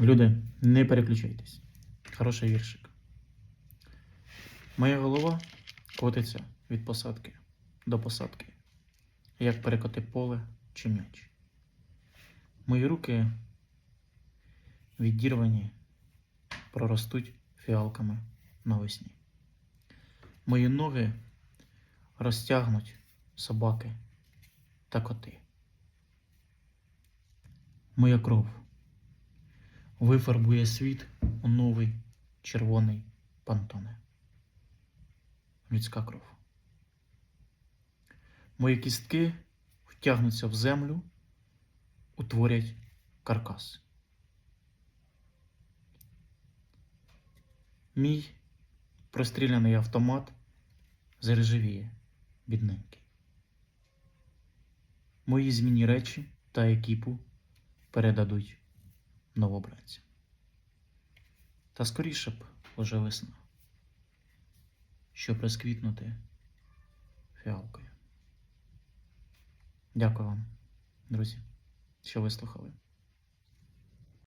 Люди, не переключайтесь. Хороший віршик. Моя голова котиться від посадки до посадки, як перекоти поле чи м'яч. Мої руки відірвані проростуть фіалками навесні. Мої ноги розтягнуть собаки та коти. Моя кров вифарбує світ у новий червоний пантоне. Людська кров. Мої кістки втягнуться в землю, утворять каркас. Мій простріляний автомат зарежевіє, бідненький. Мої змінні речі та екіпу передадуть новобранцям. Та скоріше б уже весна, щоб розквітнути фіалкою. Дякую вам, друзі, що вислухали.